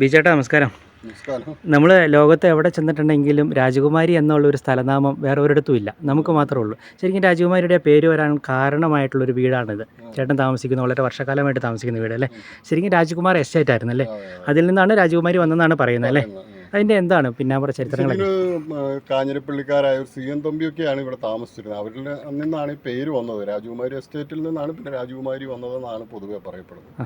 ബിജേട്ടാ നമസ്കാരം. നമസ്കാരം. നമ്മൾ ലോകത്ത് എവിടെ ചെന്നിട്ടുണ്ടെങ്കിലും രാജകുമാരി എന്നുള്ള ഒരു സ്ഥലനാമം വേറെ ഒരിടത്തും ഇല്ല. നമുക്ക് മാത്രമേ ഉള്ളൂ. ശരിക്കും രാജകുമാരിയുടെ പേര് വരാൻ കാരണമായിട്ടുള്ളൊരു വീടാണിത്. ചേട്ടൻ താമസിക്കുന്ന വളരെ വർഷക്കാലമായിട്ട് താമസിക്കുന്ന വീട് അല്ലേ? ശരിക്കും രാജകുമാർ എസ്റ്റേറ്റ് ആയിരുന്നു അല്ലേ? അതിൽ നിന്നാണ് രാജകുമാരി വന്നതെന്നാണ് പറയുന്നത് അല്ലേ? അതിന്റെ എന്താണ് പിന്നാമ്പുറ ചരിത്രങ്ങൾ കാഞ്ഞിരപ്പള്ളിക്കാരായ ഒരു സി എൻ തമ്പിയൊക്കെയാണ് ഇവിടെ താമസിച്ചിരുന്നത്. അവരിൽ നിന്നാണ് ഈ പേര് വന്നത്. രാജകുമാരി എസ്റ്റേറ്റിൽ നിന്നാണ് പിന്നെ രാജകുമാരി വന്നതെന്നാണ് പൊതുവെ പറയപ്പെടുന്നത്.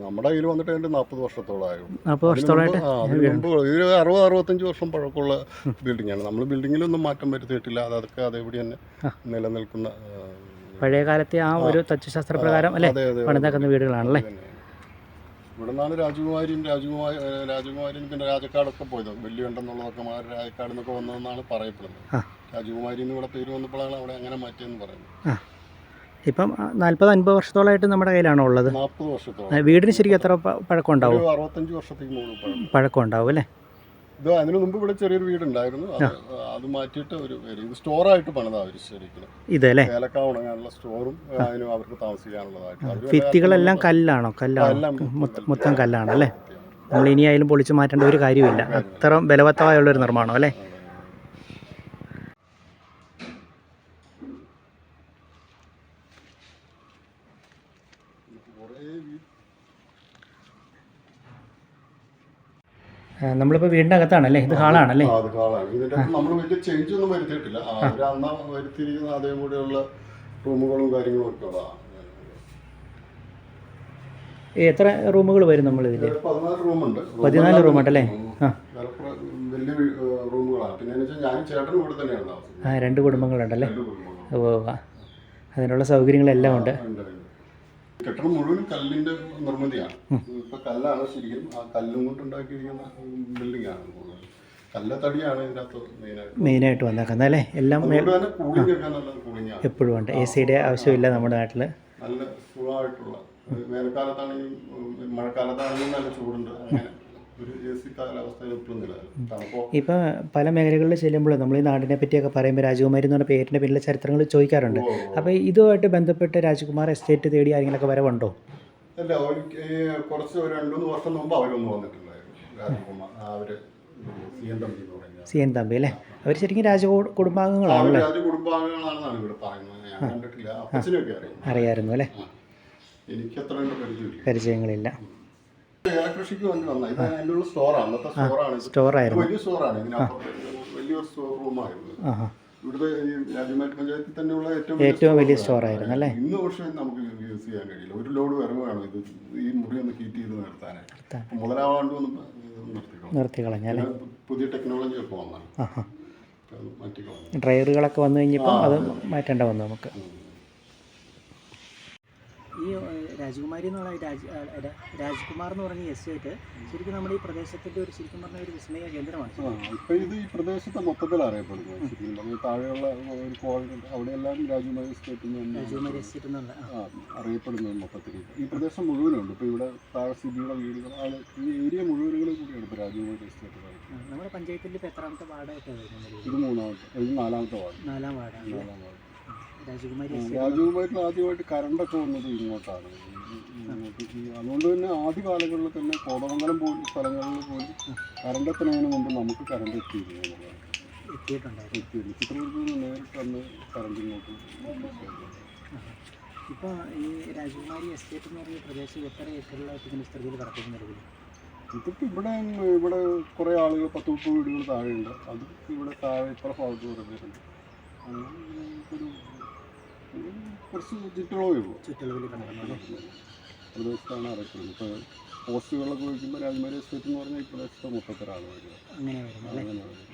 നമ്മുടെ കയ്യിൽ വന്നിട്ട് അതിന്റെ നാൽപ്പത് വർഷത്തോളമായിരുന്നു നാൽപ്പത് വർഷത്തോളമായിട്ട്? ആ, അതിന് മുമ്പ് ഇത് അറുപത് അറുപത്തഞ്ച് വർഷം പഴക്കമുള്ള ബിൽഡിംഗ് ആണ് നമ്മൾ ബിൽഡിങ്ങിലൊന്നും മാറ്റം വരുത്തിയിട്ടില്ല. അത് അതൊക്കെ അതേപടി തന്നെ നിലനിൽക്കുന്ന പഴയ കാലത്തെ ആ ഒരു തച്ചുശാസ്ത്ര പ്രകാരം അല്ലേ? പണിതാക്കുന്ന വീടുകളാണല്ലേ? ഇവിടുന്നാണ് ഇവിടെ നിന്നാണ് രാജകുമാരിയും രാജകുമാരി രാജകുമാരിയും പിന്നെ രാജക്കാടൊക്കെ പോയത്. വെല്ലുകണ്ടെന്നുള്ളതൊക്കെ മാറി രാജക്കാട് എന്നൊക്കെ വന്നതെന്നാണ് പറയപ്പെടുന്നത്. രാജകുമാരി എന്ന് ഇവിടെ പേര് വന്നപ്പോഴാണ് അവിടെ അങ്ങനെ മാറ്റിയെന്ന് പറയുന്നത്. ഇപ്പം നാൽപ്പത് അൻപത് വർഷത്തോളമായിട്ട് നമ്മുടെ കയ്യിലാണോ ഉള്ളത്? വീടിന് ശരിക്കും എത്ര പഴക്കം ഉണ്ടാവും ഒരു അറുപത്തഞ്ച് വർഷത്തേക്ക് പഴക്കം. ഉണ്ടാവും അല്ലേ? ഇത് അതിനു മുമ്പ് ഇവിടെ ചെറിയൊരു വീടുണ്ടായിരുന്നു. അത് മാറ്റിയിട്ട് ഒരു ഇത് സ്റ്റോറായിട്ട് പണിതാ അവർ ശരിക്കും. ഇത് അല്ലേ? ഏലക്ക ഉണങ്ങാനുള്ള സ്റ്റോറും അതിനും അവർക്ക് താമസിക്കാനുള്ളതായിട്ട്. ഭിത്തികളെല്ലാം കല്ലാണോ? കല്ലാണോ? മൊത്തം കല്ലാണ് അല്ലേ നമ്മൾ ഇനിയായാലും പൊളിച്ചു മാറ്റേണ്ട ഒരു കാര്യമില്ല. അത്ര ബലവത്തമായുള്ളൊരു നിർമ്മാണം അല്ലേ കുറേ വീ- ആ, നമ്മളിപ്പോൾ അകത്താണ് അല്ലേ ഇത് ഹാളാണല്ലേ? അത് ഹാളാണ്. ഇതിന്റെ നമ്മൾ വലിയ ചേഞ്ച് ഒന്നും വരുത്തിയിട്ടില്ല. ആ, അവർ അന്ന് വരുത്തിയിരിക്കുന്ന അതേ കൂടെയുള്ള റൂമുകളും കാര്യങ്ങളും ഒക്കെ ഉള്ളതാണ് ഈ എത്ര റൂമുകൾ വരും നമ്മൾ ഇതിൽ പതിനാല് റൂമുണ്ട്. പതിനാല് ആ. വലിയ റൂമുകളാണ്. പിന്നെ ചേട്ടനും ഇവിടെ തന്നെയാണ് ആ രണ്ട് കുടുംബങ്ങളുണ്ടല്ലേ? ഓ അതിനുള്ള സൗകര്യങ്ങളെല്ലാം ഉണ്ട്. കെട്ടിടം മുഴുവൻ കല്ലിന്റെ നിർമ്മിതിയാണ്. ഇപ്പൊ കല്ലാണ് ശരിക്കും ആ കല്ലും കൊണ്ട് ഉണ്ടാക്കിയിരിക്കുന്ന ബിൽഡിംഗ് ആണ് മുഴുവൻ. കല്ല തടിയാണ് ഇതിനകത്ത് മെയിനായിട്ട് വന്നേക്കുന്നത് അല്ലേ? എല്ലാം കൂളിംഗ് ഒക്കെ നല്ല കൂളിംഗ് ആണ്. എപ്പോഴും ഉണ്ട്. എ സിയുടെ ആവശ്യമില്ല നമ്മുടെ നാട്ടിൽ നല്ല സുഖമായിട്ടുള്ള വേനൽക്കാലത്താണെങ്കിലും മഴക്കാലത്താണെങ്കിലും നല്ല ചൂടുണ്ട്. അങ്ങനെ സി കാലാവസ്ഥയിൽ എപ്പോഴും നിലനിൽക്കും. ഇപ്പം പല മേഖലകളിൽ ചെല്ലുമ്പോൾ നമ്മൾ ഈ നാടിനെ പറ്റിയൊക്കെ പറയുമ്പോൾ രാജകുമാരി എന്ന് പറഞ്ഞ പേരിന്റെ പിന്നിലെ ചരിത്രങ്ങൾ ചോദിക്കാറുണ്ട്. അപ്പോൾ ഇതുമായിട്ട് ബന്ധപ്പെട്ട് രാജകുമാർ എസ്റ്റേറ്റ് തേടി ആരെങ്കിലൊക്കെ വരവുണ്ടോ? അല്ല കുറച്ച് ഒരു രണ്ട് മൂന്ന് വർഷം മുമ്പ് അവരൊന്ന് വന്നിട്ടുണ്ടായിരുന്നു രാജകുമാർ അവർ C N Thampi C N Thampi അല്ലേ? അവർ ശരിക്കും രാജ അവർ കുടുംബാംഗങ്ങളാണല്ലേ കുടുംബാംഗങ്ങളാണെന്നാണ് ഇവിടെ പറയുന്നത്. ഞാൻ കണ്ടിട്ടില്ല. അപ്പച്ചനെയൊക്കെ അറിയാം അറിയായിരുന്നു അല്ലേ? എനിക്ക് പരിചയങ്ങളില്ല. ഏലകൃഷിക്ക് വേണ്ടി വന്ന ഇത് അതിന്റെ സ്റ്റോറാണ് അന്നത്തെ സ്റ്റോറാണ് സ്റ്റോറായിരുന്നു വലിയ സ്റ്റോറാണ് വലിയൊരു സ്റ്റോർ റൂമായിരുന്നു ഇവിടുത്തെ ഈ രാജമാറ്റ് പഞ്ചായത്തിൽ തന്നെയുള്ള ഏറ്റവും ഏറ്റവും വലിയ സ്റ്റോർ സ്റ്റോറായിരുന്നു അല്ലേ? ഇന്ന് പക്ഷേ നമുക്ക് യൂസ് ചെയ്യാൻ കഴിയില്ല. ഒരു ലോഡ് വരവാണ് ഇത് ഈ മുറി ഒന്ന് ഹീറ്റ് ചെയ്ത് നിർത്താനായിട്ട്. മുതലാവാണ്ട് ഒന്ന് നിർത്തി കളഞ്ഞല്ലേ പുതിയ ടെക്നോളജി ഒക്കെ വന്നാണ്. ഡ്രൈവറുകളൊക്കെ വന്നു കഴിഞ്ഞപ്പോൾ അത് മാറ്റേണ്ട വന്നു നമുക്ക് ഈ രാജകുമാരി എന്ന് പറഞ്ഞ രാജ രാജ്കുമാർ എന്ന് പറഞ്ഞ എസ്റ്റേറ്റ് ശരിക്കും നമ്മുടെ ഈ പ്രദേശത്തിന്റെ ഒരു ശരിക്കും പറഞ്ഞ ഒരു വിസ്മയ കേന്ദ്രമാണ്. ഇപ്പൊ ഇത് ഈ പ്രദേശത്തെ മൊത്തത്തിൽ അറിയപ്പെടുന്നത് ശരിക്കും പറഞ്ഞാൽ താഴെയുള്ള ഒരു കോളനി അവിടെയെല്ലാം രാജകുമാരി എസ്റ്റേറ്റ് രാജകുമാരി എസ്റ്റേറ്റ് എന്നുള്ള അറിയപ്പെടുന്നത് മൊത്തത്തിൽ. ഈ പ്രദേശം മുഴുവനുണ്ട്. ഇപ്പൊ ഇവിടെ താഴെ സിബിയുടെ വീടുകൾ ഈ ഏരിയ മുഴുവനുകളും കൂടിയാണ് ഇപ്പോൾ രാജകുമാരി എസ്റ്റേറ്റ് നമ്മുടെ പഞ്ചായത്തിൽ ഇപ്പോൾ എത്രാമത്തെ വാർഡായിട്ട് ഇത് മൂന്നാമത്തെ ഇത് നാലാമത്തെ വാർഡ്. നാലാം വാർഡാണ്. നാലാം വാർഡ്. രാജകുമാരി രാജകുമാരിയിൽ ആദ്യമായിട്ട് കറണ്ടൊക്കെ വന്നത് ഇങ്ങോട്ടാണ്. അതുകൊണ്ട് തന്നെ ആദ്യ കാലങ്ങളിൽ തന്നെ കോതമംഗലം പോലും സ്ഥലങ്ങളിൽ പോലും കറണ്ട് എത്തുന്നതിന് മുമ്പ് നമുക്ക് കറണ്ട് എത്തിയിരുന്നു. എത്തിയിരുന്നു. നിന്ന് നേരിട്ട് അന്ന് കറണ്ട് ഇങ്ങോട്ട്. ഇപ്പോൾ ഈ രാജകുമാരി എസ്റ്റേറ്റ് എന്ന് പറഞ്ഞ പ്രദേശം എത്ര ഏക്കറിലായിട്ട് കിടക്കുന്നുണ്ട് ഇതിപ്പോൾ ഇവിടെ ഇവിടെ കുറേ ആളുകൾ പത്ത് മുപ്പത് വീടുകൾ താഴെയുണ്ട്. അത് ഇവിടെ താഴെ ഇത്ര ഭാഗത്ത് കുറേ പേരുണ്ട്. അങ്ങനെ ഒരു കുറച്ച് ചുറ്റളവേ ഉള്ളൂ ചുറ്റളവിൽ പ്രദേശത്താണ് അറിയപ്പെടുന്നത് ഇപ്പോൾ പോസ്റ്റുകളൊക്കെ വയ്ക്കുമ്പോൾ രാജമാരി എസ്റ്റേറ്റ് എന്ന് പറഞ്ഞാൽ ഈ പ്രദേശത്തെ മൊത്തത്തിലാണ് വരിക അങ്ങനെ അങ്ങനെ.